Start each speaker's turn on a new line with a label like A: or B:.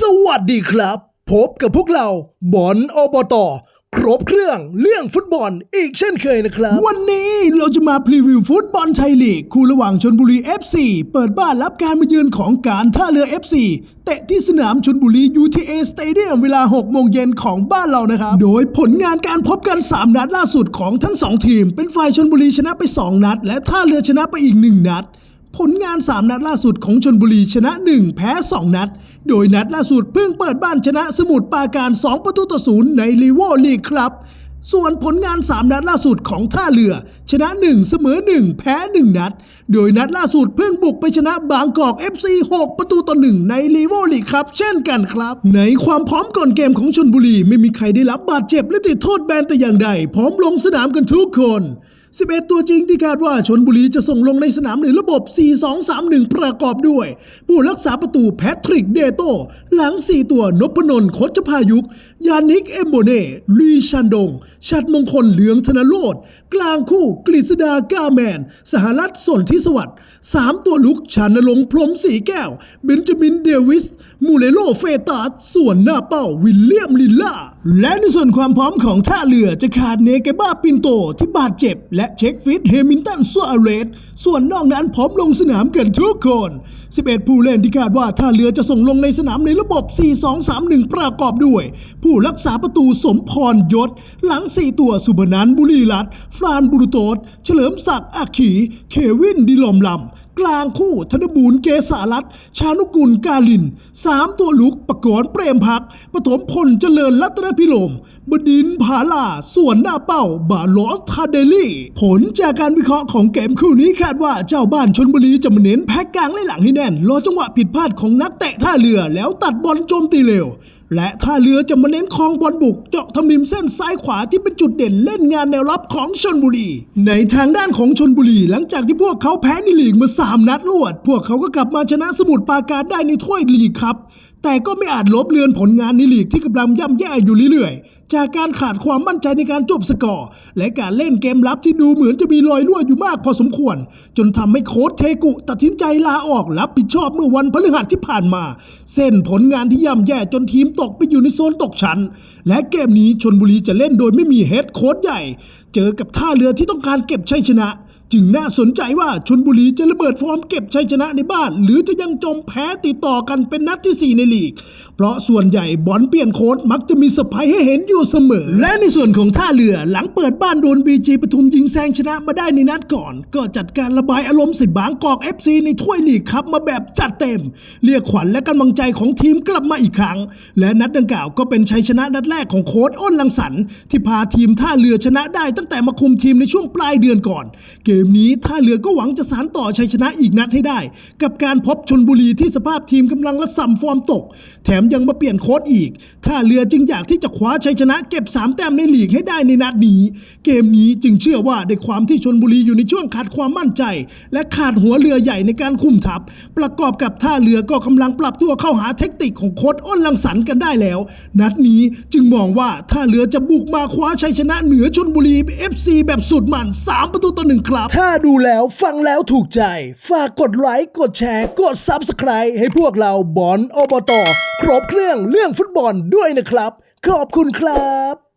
A: สวัสดีครับ พบกับพวกเราบอลอบตอครบเครื่องเรื่องฟุตบอลอีกเช่นเคยนะครับ
B: วันนี้เราจะมาพรีวิวฟุตบอลไทยลีก คู่ระหว่างชนบุรี FC เปิดบ้านรับการมาเยือนของการท่าเรือ FC เตะที่สนามชนบุรี UTA Stadium เวลา 6 โมงเย็นของบ้านเรานะครับ โดยผลงานการพบกัน 3 นัดล่าสุดของทั้ง 2 ทีม เป็นฝ่ายชนบุรีชนะไป 2 นัด และท่าเรือชนะไปอีก 1 นัด ผลงาน 3 นัดล่าสุดของชนบุรีชนะ 1 แพ้ 2 นัด โดยนัดล่าสุดเพิ่งเปิดบ้านชนะสมุทรปราการ 2 ประตูต่อศูนย์ในลีโวลีกครับส่วนผลงาน 3 นัดล่าสุดของท่าเรือ ชนะ 1 เสมอ 1 แพ้ 1 นัด โดยนัดล่าสุดเพิ่งบุกไปชนะบางกอก FC 6 ประตูต่อ 1 ในลีโวลีครับ เช่นกันครับ ในความพร้อมก่อนเกมของชนบุรี ไม่มีใครได้รับบาดเจ็บ และติดโทษแบนแต่อย่างใด พร้อมลงสนามกันทุกคน 11 ตัวจริงที่คาดว่าชนบุรีจะส่งลงในสนามในระบบ 4-2-3-1 ประกอบด้วย ผู้รักษาประตูแพทริกเดโต หลัง 4 ตัวนพนนท์โคชพายุก ยานิกเอมโบเน่ลีชันดง ชัดมงคลเหลืองธนโรธกลางคู่กฤษดากาแมน สหรัฐสนทิสวัสดิ์สามตัวลุกชานลงพรมสีแก้ว เบนจามินเดวิส มูเลโลเฟตาสส่วนหน้าเป้าวิลเลียมลิลล่าและในส่วนความพร้อมของท่าเรือจะขาดเนเกบ้าปินโตที่บาดเจ็บและและเช็คฟิตเฮมินตันซัวเรสส่วนนอกนั้นพร้อมลงสนามกันทุกคน 11 ผู้เล่นที่คาดว่าท่าเรือจะส่งลงในสนามในระบบ 4-2-3-1 ประกอบด้วย ผู้รักษาประตูสมพรยศ หลัง 4 ตัวสุบนันบุรีรัตฟรานบุรุโตสเฉลิมศักดิ์อักขี เควินดิลอมลำกลางคู่ธนบูรณ์เกษารัตชานุกุลกาลินสามตัวลุกประกรณ์เปรมพักปฐมพลเจริญรัตนพิโลม บดินผาลาส่วนหน้าเป้า บาลอสทาเดลี่ผลจากการวิเคราะห์ของเกมคู่นี้คาดว่าเจ้าบ้านชนบุรีจะมาเน้นแพ็กกลางและหลังให้แน่น รอจังหวะผิดพลาดของนักเตะท่าเรือแล้วตัดบอลโจมตีเร็ว และท่าเรือจะมาเน้นคลองบอลบุกเจาะทำนิมเส้นซ้ายขวาที่เป็นจุดเด่นเล่นงานแนวรับของชนบุรี ในทางด้านของชนบุรี หลังจากที่พวกเขาแพ้ในลีกมา3นัดรวด พวกเขาก็กลับมาชนะสมุทรปราการได้ในถ้วยลีกครับ แต่ก็ไม่อาจลบเลือนผลงานในลีกที่กำลังย่ำแย่อยู่เรื่อยๆ จากการขาดความมั่นใจในการจบสกอร์ และการเล่นเกมรับที่ดูเหมือนจะมีรอยรั่วอยู่มากพอสมควร จนทำให้โค้ชเทกุตัดสินใจลาออกรับผิดชอบเมื่อวันพฤหัสที่ผ่านมา เส้นผลงานที่ย่ำแย่จนทีมตกไปอยู่ในโซนตกชั้น และเกมนี้ชนบุรีจะเล่นโดยไม่มีเฮดโค้ชใหญ่ เจอกับท่าเรือที่ต้องการเก็บชัยชนะ จึงน่าสนใจว่าชนบุรีจะระเบิดฟอร์มเก็บชัยชนะในบ้าน หรือจะยังจมแพ้ติดต่อกันเป็นนัดที่ 4 ในลีก เพราะส่วนใหญ่บอลเปลี่ยนโค้ดมักจะมีสไพรส์ให้เห็นอยู่เสมอ และในส่วนของท่าเรือหลังเปิดบ้านโดนบีจีปทุมยิงแซงชนะมาได้ในนัดก่อน ก็จัดการระบายอารมณ์ใส่บางกอก FC ในถ้วยลีกครับมาแบบจัดเต็ม เรียกขวัญและกำลังใจของทีมกลับมาอีกครั้ง และนัดดังกล่าวก็เป็นชัยชนะนัดแรกของโค้ดอ้นลังสรรค์ที่พาทีมท่าเรือชนะได้ตั้งแต่มาคุมทีมในช่วงปลายเดือนก่อนเกมมนี้ท่าเรือก็หวังจะสานต่อชัยชนะอีกนัดให้ได้ กับการพบชนบุรีที่สภาพทีมกำลังระส่ำฟอร์มตก แถมยังมาเปลี่ยนโค้ดอีกท่าเรือจึงอยากที่จะคว้าชัยชนะเก็บ 3 แต้มในลีกให้ได้ในนัดนี้ เกมนี้จึงเชื่อว่าด้วยความที่ชนบุรีอยู่ในช่วงขาดความมั่นใจ และขาดหัวเรือใหญ่ในการคุมทัพ ประกอบกับท่าเรือก็กำลังปรับตัวเข้าหาเทคนิคของโค้ดอ้นลังสรรค์กันได้แล้ว นัดนี้จึงมองว่าท่าเรือจะบุกมาคว้าชัยชนะเหนือชนบุรี FC แบบสุดมันสามประตูต่อหนึ่งครับ
A: ถ้าดูแล้วฟังแล้วถูกใจ ฝากกดไลค์ กดแชร์ กด Subscribe ให้พวกเราบอลอบต ครบเครื่องเรื่องฟุตบอลด้วยนะครับ ขอบคุณครับ